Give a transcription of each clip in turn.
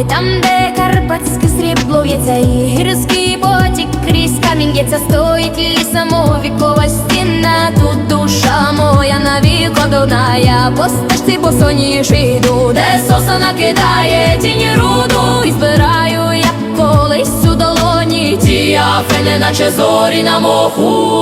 І там, де карпатське срібло в'ється, і гірський потік крізь камінь ється, стоїть лісомовікова стіна, тут душа моя. Навік одна, я по стежці босоніж йду, де сосна кидає тіні руду, і збираю, як колись у долоні, ті афини, наче зорі на моху.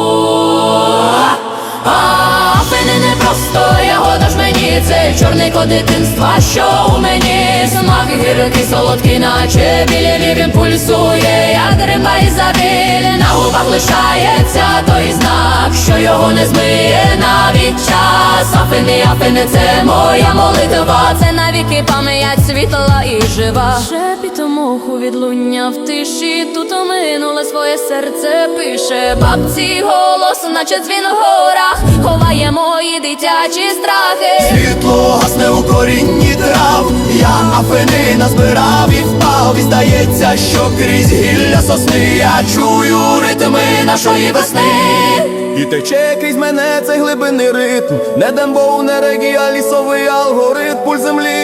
Це чорний код дитинства, що у мені. Смак гіркий, солодкий, наче білі він пульсує, як риба і забіль. На губах лишається той знак, що його не змиє. Навіть час. Афини, афини, це моя молитва, це навіки пам'ять світла і жива. Шепітом моху відлуння в тиші, тут оминуле своє серце пише бабці голос, наче дзвін в горах, ховає мої дитячі страхи. Світло гасне у корінні трав, я афини назбирав і впав, і здається, що крізь гілля сосни я чую ритми нашої весни. І тече крізь мене цей глибинний ритм, не дембов, не регі, а лісовий алгоритм, пульс землі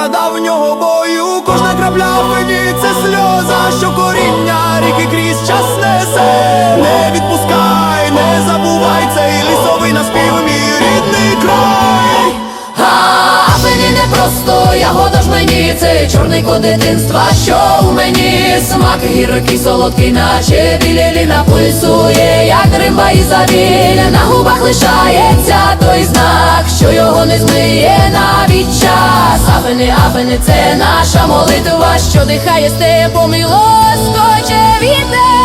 відлуння прадавнього бою. Кожна крапля афині це сльоза, що коріння ріки крізь час несе. Не відпускай, не забувай цей лісовий наспів, мій рідний край. А Афини не просто ягода ж мені, це чорний код дитинства, що у мені смак гіркий, солодкий, наче біліліна пульсує, як риба і завіль, на губах лишається той знак, що його не змиє навіть Афини, афини, це наша молитва, що дихає степом і лоскоче вітер.